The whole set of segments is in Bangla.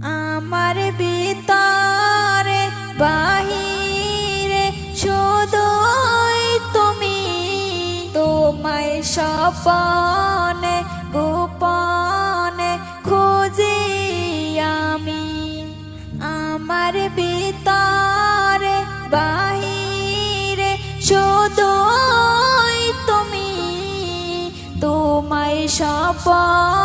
আমার ভিতরে, বাহিরে শুধুই তুমি। তোমায় স্বপনে, গোপনে খুঁজি আমি। আমার ভিতরে, বাহিরে শুধুই তুমি। তোমায় স্বপনে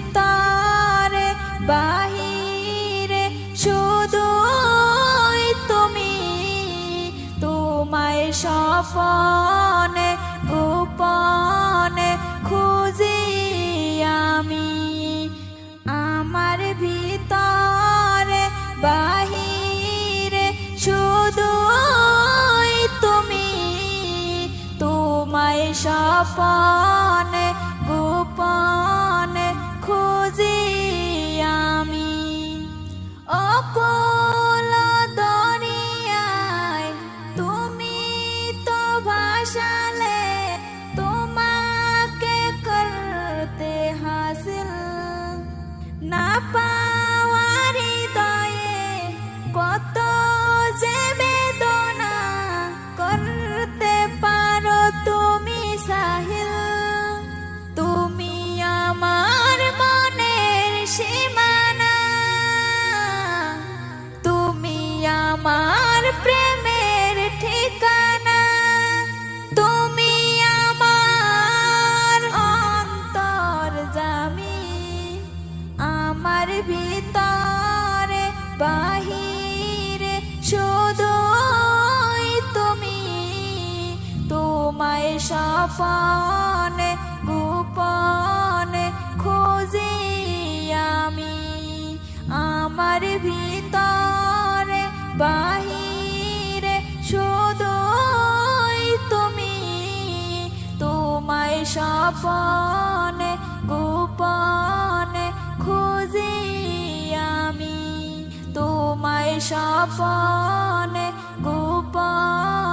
ভিতরে বাহিরে শুধুই তুমি, তোমায় স্বপনে, গোপনে খুঁজি আমি। আমার ভিতরে বাহিরে শুধুই তুমি, তোমায় স্বপনে ভাসালে তোমাকে করতে হাসিল। না পাওয়ার হৃদয়ে কত যে বেদনা করতে পারো তুমি সাহিল। তুমি আমার মনের সীমানা। তুমি আমার প্রেমের ভিতরে, বাহিরে শুধুই তুমি। তোমায় স্বপনে, গোপনে খুঁজি আমি। আমার ভিতরে, বাহিরে শুধুই তুমি। তোমায় স্বপনে তোমায় স্বপনে গোপনে